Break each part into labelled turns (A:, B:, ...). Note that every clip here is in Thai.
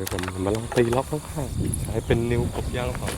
A: ดี๋ยวผมมาลองตีล็อกข้างๆใช้เป็นนิ้วกบยางเผา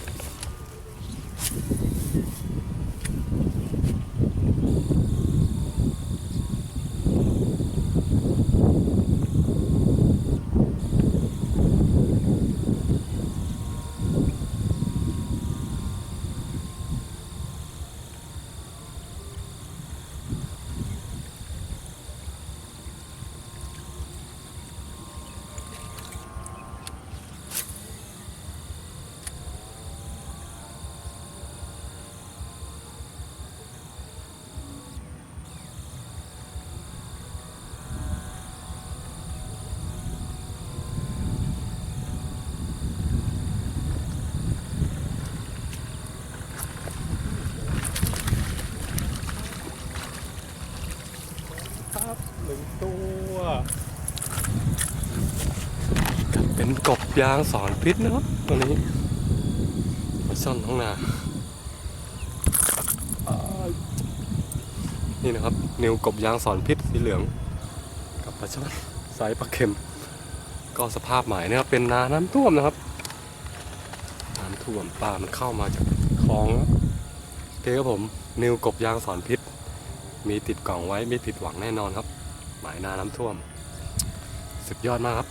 A: นึ่งตัวเป็นกบยางสอนพิษนะครับตัวนี้มาซ่อนท้องนานี่นะครับนิวกบยางสอนพิษสีเหลือง กับปลาช่อนไซส์ปลาเค็ม ก็สภาพใหมายนะครับเป็นนาน้ำท่วมนะครับน้ำท่วมปลามันเข้ามาจากคลองแล้วโอเคครับผมนิวกบยางสอนพิษ มีติดกล่องไว้ไม่ผิดหวังแน่นอนครับ หมายนาน้ำท่วม สุดยอดมากครับ